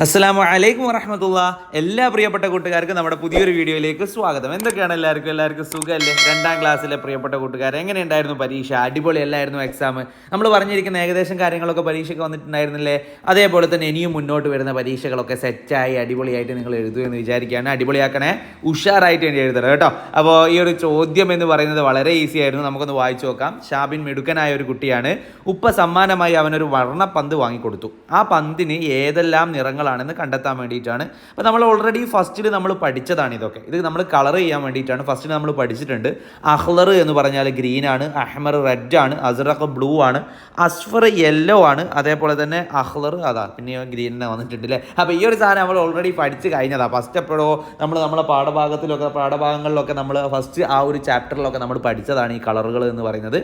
അസ്സാം വലൈക്കും വറഹമത്തുള്ള. എല്ലാ പ്രിയപ്പെട്ട കൂട്ടുകാർക്കും നമ്മുടെ പുതിയൊരു വീഡിയോയിലേക്ക് സ്വാഗതം. എന്തൊക്കെയാണ് എല്ലാവർക്കും? എല്ലാവർക്കും സുഖമല്ലേ രണ്ടാം ക്ലാസ്സിലെ പ്രിയപ്പെട്ട കൂട്ടുകാർ എങ്ങനെയുണ്ടായിരുന്നു പരീക്ഷ? അടിപൊളി അല്ലായിരുന്നു എക്സാം നമ്മൾ പറഞ്ഞിരിക്കുന്ന ഏകദേശം കാര്യങ്ങളൊക്കെ പരീക്ഷയ്ക്ക് വന്നിട്ടുണ്ടായിരുന്നില്ലേ? അതേപോലെ തന്നെ ഇനിയും മുന്നോട്ട് വരുന്ന പരീക്ഷകളൊക്കെ സെറ്റായി അടിപൊളിയായിട്ട് നിങ്ങൾ എഴുതുമെന്ന് വിചാരിക്കുകയാണ്. അടിപൊളിയാക്കണേ. ഉഷാറായിട്ട് വേണ്ടി എഴുതണം കേട്ടോ. അപ്പോൾ ഈ ഒരു ചോദ്യം എന്ന് പറയുന്നത് വളരെ ഈസി ആയിരുന്നു. നമുക്കൊന്ന് വായിച്ചു നോക്കാം. ഷാബിൻ മിടുക്കനായ ഒരു കുട്ടിയാണ്. ഉപ്പ സമ്മാനമായി അവനൊരു വർണ പന്ത് വാങ്ങിക്കൊടുത്തു. ആ പന്തിന് ഏതെല്ലാം നിറങ്ങളാണെന്ന് കണ്ടെത്താൻ വേണ്ടിയിട്ടാണ്. അപ്പോൾ നമ്മൾ ഓൾറെഡി ഫസ്റ്റിൽ നമ്മൾ പഠിച്ചതാണ് ഇതൊക്കെ. ഇത് നമ്മൾ കളർ ചെയ്യാൻ വേണ്ടിയിട്ടാണ്. ഫസ്റ്റിൽ നമ്മൾ പഠിച്ചിട്ടുണ്ട്. അഹ്ലർ എന്ന് പറഞ്ഞാൽ ഗ്രീൻ ആണ് അഹ്മർ റെഡ് ആണ് അസ്റഖ് ബ്ലൂ ആണ് അസ്ഫർ യെല്ലോ ആണ് അതേപോലെ തന്നെ അഹ്ലർ അതാ. പിന്നെ ഗ്രീൻ തന്നെ വന്നിട്ടുണ്ട് അല്ലേ അപ്പോൾ ഈ ഒരു സാധനം നമ്മൾ ഓൾറെഡി പഠിച്ച് കഴിഞ്ഞതാണ് ഫസ്റ്റ് എപ്പോഴോ നമ്മൾ നമ്മളെ പാഠഭാഗത്തിലൊക്കെ പാഠഭാഗങ്ങളിലൊക്കെ നമ്മൾ ഫസ്റ്റ് ആ ഒരു ചാപ്റ്ററിലൊക്കെ നമ്മൾ പഠിച്ചതാണ് ഈ കളറുകൾ എന്ന് പറയുന്നത്.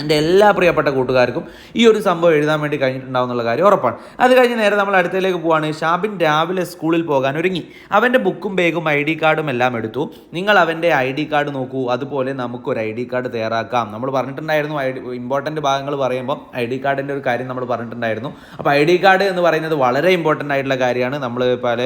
എന്റെ എല്ലാ പ്രിയപ്പെട്ട കൂട്ടുകാർക്കും ഈ ഒരു സംഭവം എഴുതാൻ വേണ്ടി കഴിഞ്ഞിട്ടുണ്ടാവും എന്നുള്ള കാര്യം ഉറപ്പാണ്. അത് കഴിഞ്ഞ് നേരെ നമ്മൾ അടുത്തേക്ക് പോവാണ്. ഷാബിൻ രാവിലെ സ്കൂളിൽ പോകാൻ ഒരുങ്ങി. അവന്റെ ബുക്കും ബേഗും ഐ ഡി കാർഡും എല്ലാം എടുത്തു. നിങ്ങൾ അവന്റെ ഐ ഡി കാർഡ് നോക്കൂ. അതുപോലെ നമുക്കൊരു ഐ ഡി കാർഡ് തയ്യാറാക്കാം. നമ്മൾ പറഞ്ഞിട്ടുണ്ടായിരുന്നു ഐ ഡി ഇമ്പോർട്ടന്റ് ഭാഗങ്ങൾ പറയുമ്പോൾ ഐ ഡി കാർഡിന്റെ ഒരു കാര്യം നമ്മൾ പറഞ്ഞിട്ടുണ്ടായിരുന്നു. അപ്പോൾ ഐ ഡി കാർഡ് എന്ന് പറയുന്നത് വളരെ ഇമ്പോർട്ടന്റ് ആയിട്ടുള്ള കാര്യമാണ്. നമ്മൾ പല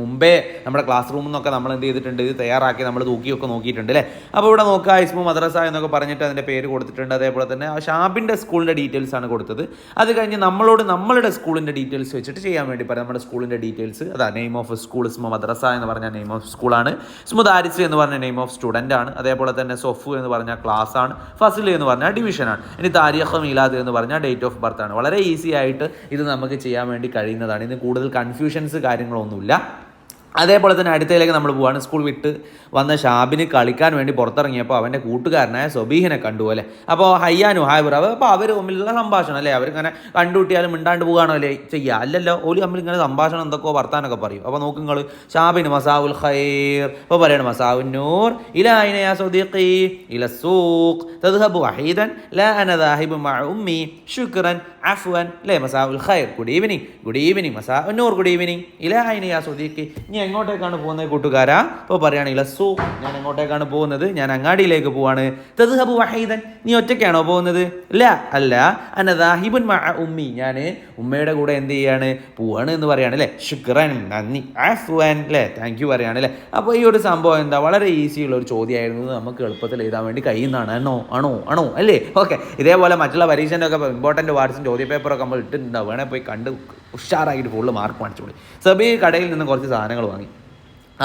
മുമ്പേ നമ്മുടെ ക്ലാസ് റൂമിൽ നിന്നൊക്കെ നമ്മൾ എന്ത് ചെയ്തിട്ടുണ്ട്? ഇത് തയ്യാറാക്കി നമ്മൾ തൂക്കിയൊക്കെ നോക്കിയിട്ടുണ്ട് അല്ലേ? അപ്പോൾ ഇവിടെ നോക്കുക ഐസ്മു മദ്രസ എന്നൊക്കെ പറഞ്ഞിട്ട് അതിന്റെ പേര് കൊടുത്തിട്ടുണ്ട്. അതേപോലെ തന്നെ ആ ഷാബിന്റെ സ്കൂളിന്റെ ഡീറ്റെയിൽസ് ആണ് കൊടുത്തത്. അത് കഴിഞ്ഞ് നമ്മളോട് നമ്മളുടെ സ്കൂളിന്റെ ഡീറ്റെയിൽസ് വെച്ചിട്ട് ചെയ്യാൻ വേണ്ടി പറയാം. നമ്മുടെ സ്കൂളിന്റെ ഡീറ്റെയിൽസ് അതാ നെയിം ഓഫ് സ്കൂൾ സ്മ മദ്രസ എന്ന് പറഞ്ഞ നെയിം ഓഫ് സ്കൂളാണ് സ്മുദാരിസ് എന്ന് പറഞ്ഞ നെയിം ഓഫ് സ്റ്റുഡന്റ് ആണ്. അതേപോലെ തന്നെ സൊഫു എന്ന് പറഞ്ഞ ക്ലാസ് ആണ്. ഫസിൽ എന്ന് പറഞ്ഞ ഡിവിഷനാണ് ഇനി താരിഖ് മീലാദ് എന്ന് പറഞ്ഞ ഡേറ്റ് ഓഫ് ബർത്ത് ആണ്. വളരെ ഈസി ആയിട്ട് ഇത് നമുക്ക് ചെയ്യാൻ വേണ്ടി കഴിയുന്നതാണ്. ഇതിന് കൂടുതൽ കൺഫ്യൂഷൻസ് കാര്യങ്ങളൊന്നുമില്ല. അതേപോലെ തന്നെ അടുത്തയിലേക്ക് നമ്മൾ പോവാണ്. സ്കൂൾ വിട്ട് വന്ന ഷാബിന് കളിക്കാൻ വേണ്ടി പുറത്തിറങ്ങിയപ്പോൾ അവന്റെ കൂട്ടുകാരനായ സൊബീഹിനെ കണ്ടു അല്ലേ? അപ്പോൾ ഹയ്യാനു ഹായ് ബ്രോ അപ്പോൾ അവർ തമ്മിലുള്ള സംഭാഷണം അല്ലേ? അവരിങ്ങനെ കണ്ടുകൂട്ടിയാലും മിണ്ടാണ്ട് പോകുകയാണോ അല്ലേ ചെയ്യുക? അല്ലല്ലോ ഓൽ തമ്മിൽ ഇങ്ങനെ സംഭാഷണം എന്തൊക്കെയോ വർത്താനൊക്കെ പറയും. അപ്പോൾ നോക്ക് നിങ്ങൾ ഷാബിന് മസാവുൽ ഖൈർ. അപ്പോൾ പറയണം മസാവുൻ നൂർ. ഇല അയിന യാ സ്വദീഖി ഇല സൂഖ്. തദ്ഹബു വഹീദൻ. ലാ അന ദാഹിബു മഅ ഉമ്മി. ശുക്രൻ അഫ്വൻ. അല്ലേ മസാവുൽ ഖൈർ. Good evening. ഗുഡ് ഈവനിങ് മസാ നൂർ. Good evening. ഇല അയിന യാ സ്വദീഖി ഇനി എങ്ങോട്ടേക്കാണ് പോകുന്നത് കൂട്ടുകാരാ? അപ്പോൾ പറയുകയാണെങ്കിൽ സോ ഞാൻ എങ്ങോട്ടേക്കാണ് പോകുന്നത്? ഞാൻ അങ്ങാടിയിലേക്ക് പോവാണ്. തദ്ഹബു വഹീദൻ നീ ഒറ്റയ്ക്കാണോ പോകുന്നത്? അല്ല. അല്ല അനദാഹിബുൻ ഉമ്മി. ഞാൻ ഉമ്മയുടെ കൂടെ എന്ത് ചെയ്യാണ്? പോവാണ് എന്ന് പറയാണ് അല്ലേ? ശുക്രൻ നന്ദി. ആഫ്വാൻ അല്ലേ? താങ്ക് യു പറയാണ് അല്ലേ? അപ്പോൾ ഈ ഒരു സംഭവം എന്താ? വളരെ ഈസി ഉള്ള ഒരു ചോദ്യമായിരുന്നു. നമുക്ക് എളുപ്പത്തിൽ എഴുതാൻ വേണ്ടി കഴിയുന്നതാണ്. ആണോ? ആണോ? ആണോ? അല്ലേ? ഓക്കെ. ഇതേപോലെ മറ്റുള്ള പരീക്ഷന്റെ ഒക്കെ ഇമ്പോർട്ടന്റ് വാർഡ്സും ചോദ്യ പേപ്പറൊക്കെ നമ്മൾ ഇട്ടിട്ടുണ്ടാവും. വേണേൽ പോയി കണ്ട് ഉഷാറായിട്ട് ഫുള്ള് മാർക്ക് പോയി സബി കടയിൽ നിന്ന് കുറച്ച് സാധനങ്ങൾ വാങ്ങി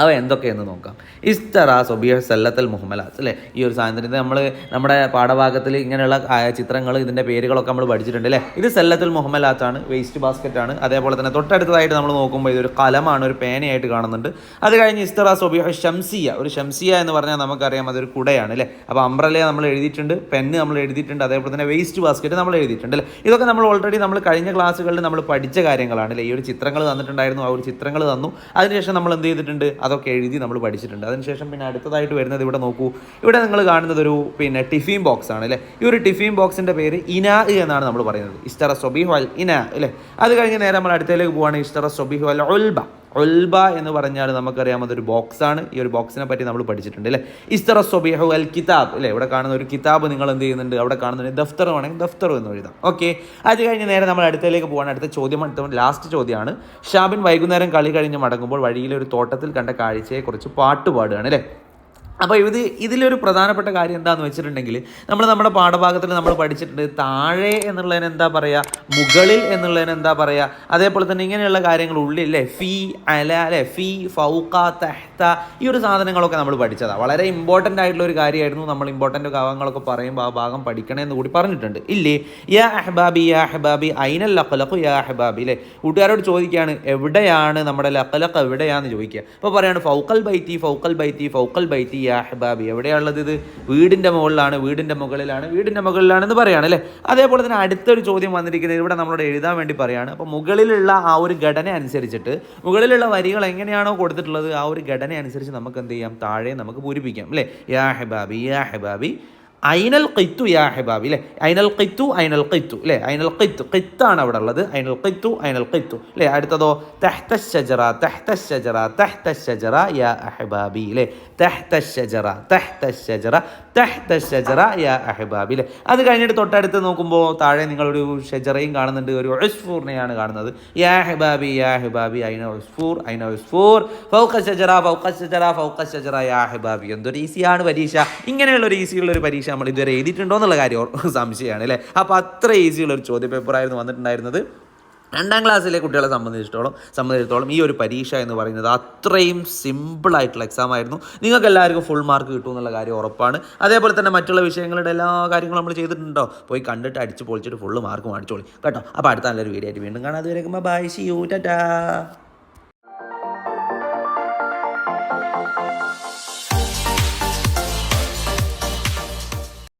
അവ എന്തൊക്കെയെന്ന് നോക്കാം. ഇസ്തറ സൊബിയ സല്ലത്തൽ മുഹമ്മലാസ് അല്ലേ? ഈ ഒരു സാധനത്തിന് നമ്മൾ നമ്മുടെ പാഠഭാഗത്തിൽ ഇങ്ങനെയുള്ള ചിത്രങ്ങൾ ഇതിന്റെ പേരുകളൊക്കെ നമ്മൾ പഠിച്ചിട്ടുണ്ട് അല്ലേ? ഇത് സല്ലത്തൽ മുഹമ്മലാസ് ആണ് വേസ്റ്റ് ബാസ്ക്കറ്റ് ആണ് അതേപോലെ തന്നെ തൊട്ടടുത്തതായിട്ട് നമ്മൾ നോക്കുമ്പോൾ ഇതൊരു കലമാണ് ഒരു പേനയായിട്ട് കാണുന്നുണ്ട്. അത് കഴിഞ്ഞ് ഇസ്തറ സൊബിയ ഷംസിയ ഒരു ഷംസിയ എന്ന് പറഞ്ഞാൽ നമുക്കറിയാം അതൊരു കുടയാണ് അല്ലേ? അപ്പോൾ അംബ്രല നമ്മൾ എഴുതിയിട്ടുണ്ട് പെന്ന് നമ്മൾ എഴുതിയിട്ടുണ്ട് അതേപോലെ തന്നെ വേസ്റ്റ് ബാസ്ക്കറ്റ് നമ്മൾ എഴുതിയിട്ടുണ്ട് അല്ലേ? ഇതൊക്കെ നമ്മൾ ഓൾറെഡി നമ്മൾ കഴിഞ്ഞ ക്ലാസ്സുകളിൽ നമ്മൾ പഠിച്ച കാര്യങ്ങളാണ് അല്ലേ? ഈ ഒരു ചിത്രങ്ങൾ തന്നിട്ടുണ്ടായിരുന്നു ആ ഒരു ചിത്രങ്ങൾ തന്നു. അതിനുശേഷം നമ്മൾ എന്ത് ചെയ്തിട്ടുണ്ട്? അതൊക്കെ എഴുതി നമ്മൾ പഠിച്ചിട്ടുണ്ട്. അതിനുശേഷം പിന്നെ അടുത്തതായിട്ട് വരുന്നത് ഇവിടെ നോക്കൂ. ഇവിടെ നിങ്ങൾ കാണുന്നത് ഒരു പിന്നെ ടിഫിൻ ബോക്സ് ആണ് അല്ലേ? ഈ ഒരു ടിഫിൻ ബോക്സിന്റെ പേര് ഇനാ എന്നാണ് നമ്മൾ പറയുന്നത്. സൊബിഹു അൽ ഇനാ അല്ലേ? അത് കഴിഞ്ഞ് നേരെ നമ്മൾ അടുത്തേക്ക് പോവാണ് ഇസ്തറ സൊബിഹു ഉൽബ. ഒൽബ ഒൽബ എന്ന് പറഞ്ഞാൽ നമുക്കറിയാം അതൊരു ബോക്സാണ് ഈ ഒരു ബോക്സിനെ പറ്റി നമ്മൾ പഠിച്ചിട്ടുണ്ട് അല്ലേ? ഇസ്തറ സൊബിഹു അൽ കിതാബ് അല്ലേ? ഇവിടെ കാണുന്ന ഒരു കിതാബ് നിങ്ങൾ എന്ത് ചെയ്യുന്നുണ്ട്? അവിടെ കാണുന്നുണ്ട് ദഫ്തർ വേണമെങ്കിൽ ദഫ്തർ എന്ന് എഴുതാം. ഓക്കെ അത് കഴിഞ്ഞ് നേരെ നമ്മൾ അടുത്തേക്ക് പോകാൻ അടുത്ത ചോദ്യം അടുത്ത ലാസ്റ്റ് ചോദ്യമാണ്. ഷാബിൻ വൈകുന്നേരം കളി കഴിഞ്ഞ് മടങ്ങുമ്പോൾ വഴിയിലെ ഒരു തോട്ടത്തിൽ കണ്ട കാഴ്ചയെക്കുറിച്ച് പാട്ട് പാടുകയാണ് അല്ലേ? അപ്പോൾ ഇത് ഇതിലൊരു പ്രധാനപ്പെട്ട കാര്യം എന്താണെന്ന് വെച്ചിട്ടുണ്ടെങ്കിൽ നമ്മൾ നമ്മുടെ പാഠഭാഗത്തിൽ നമ്മൾ പഠിച്ചിട്ടുണ്ട് താഴെ എന്നുള്ളതിന് എന്താ പറയുക മുകളിൽ എന്നുള്ളതിന് എന്താ പറയുക അതേപോലെ തന്നെ ഇങ്ങനെയുള്ള കാര്യങ്ങൾ ഉള്ളിൽ അല്ലേ ഫീ അല അല്ലേ ഫീ ഫൗക്ക തെഹ്ത ഈ ഒരു സാധനങ്ങളൊക്കെ നമ്മൾ പഠിച്ചതാണ് വളരെ ഇമ്പോർട്ടന്റ് ആയിട്ടുള്ള ഒരു കാര്യമായിരുന്നു നമ്മൾ ഇമ്പോർട്ടന്റ് ഭാഗങ്ങളൊക്കെ പറയുമ്പോൾ ആ ഭാഗം പഠിക്കണേ എന്ന് കൂടി പറഞ്ഞിട്ടുണ്ട്. ഇല്ലേ? യാ അഹ്ബാബി യാ അഹ്ബാബി ഐനൽ ലക്കലക്കു യാ അഹ്ബാബി അല്ലേ കൂട്ടുകാരോട് ചോദിക്കുകയാണ് എവിടെയാണ് നമ്മുടെ ലക്കലക്ക് എവിടെയാണെന്ന് ചോദിക്കുക. അപ്പോൾ പറയാണ് ഫൗക്കൽ ബൈത്തി ഫൗക്കൽ ബൈത്തി ഫൗക്കൽ ബൈത്തി യാ അഹ്ബാബി. എവിടെയാണുള്ളത് ഇത്? വീടിന്റെ മുകളിലാണ് വീടിന്റെ മുകളിലാണ് വീടിന്റെ മുകളിലാണെന്ന് പറയാണ് അല്ലേ? അതേപോലെ തന്നെ അടുത്തൊരു ചോദ്യം വന്നിരിക്കുന്നത് ഇവിടെ നമ്മളോട് എഴുതാൻ വേണ്ടി പറയാണ്. അപ്പോൾ മുകളിലുള്ള ആ ഒരു ഘടന അനുസരിച്ചിട്ട് മുകളിലുള്ള വരികൾ എങ്ങനെയാണോ കൊടുത്തിട്ടുള്ളത് ആ ഒരു ഘടന അനുസരിച്ച് നമുക്ക് എന്ത് ചെയ്യാം? താഴെ നമുക്ക് പൂരിപ്പിക്കാം അല്ലേ? യാ ഹെബാബി യാ ഹെബാബി ഐനൽ ഖിത്തു യാ ഹെബാബി അല്ലേ അയിനൽ ഖിത്തു അയിനൽ ഖിത്തു അല്ലേ അയിനൽ ഖിത്തു ഖിത്താണ് അവിടെ ഉള്ളത്. അയിനൽ ഖിത്തു അയിനൽ ഖിത്തു അല്ലേ അടുത്തതോ തഹ്ത ഷജറ തഹ്ത യാ അഹ്ബാബി അല്ലേ തഹ്ത ഷജറ തഹ്ത യാ അഹ്ബാബി അല്ലേ അത് കഴിഞ്ഞിട്ട് തൊട്ടടുത്ത് നോക്കുമ്പോൾ താഴെ നിങ്ങളൊരു ഷജറയും കാണുന്നുണ്ട്. ഒരു ഉസ്ഫൂറിനെയാണ് കാണുന്നത്. യാ ഹെബാബി യാ ഹെബാബി അയിന ഉസ്ഫൂർ അയിന ഉസ്ഫൂർ. ഫൗക്ക ഷജറ ഫൗഖ ഷജറ ഫൗഖ ഷജറ യാ ഹെബാബി എന്തൊരു ഈസിയാണ് പരീക്ഷ. ഇങ്ങനെയുള്ള ഒരു ഈസിയുള്ള ഒരു പരീക്ഷ നമ്മൾ ഇതുവരെ എഴുതിയിട്ടുണ്ടോ എന്നുള്ള കാര്യം സംശയമാണ് അല്ലേ? അപ്പോൾ അത്ര ഈസിയുള്ള ഒരു ചോദ്യ പേപ്പറായിരുന്നു വന്നിട്ടുണ്ടായിരുന്നത്. രണ്ടാം ക്ലാസ്സിലെ കുട്ടികളെ സംബന്ധിച്ചിടത്തോളം സംബന്ധിച്ചിടത്തോളം ഈ ഒരു പരീക്ഷ എന്ന് പറയുന്നത് അത്രയും സിമ്പിളായിട്ടുള്ള എക്സാം ആയിരുന്നു. നിങ്ങൾക്ക് എല്ലാവർക്കും ഫുൾ മാർക്ക് കിട്ടും എന്നുള്ള കാര്യം ഉറപ്പാണ്. അതേപോലെ തന്നെ മറ്റുള്ള വിഷയങ്ങളുടെ എല്ലാ കാര്യങ്ങളും നമ്മൾ ചെയ്തിട്ടുണ്ടോ? പോയി കണ്ടിട്ട് അടിച്ച് പൊളിച്ചിട്ട് ഫുൾ മാർക്ക് മേടിച്ചോളി കേട്ടോ? അപ്പോൾ അടുത്ത നല്ലൊരു വീഡിയോ ആയിട്ട് വീണ്ടും കാണാതെ വരെ ബൈ സി യു ടാറ്റാ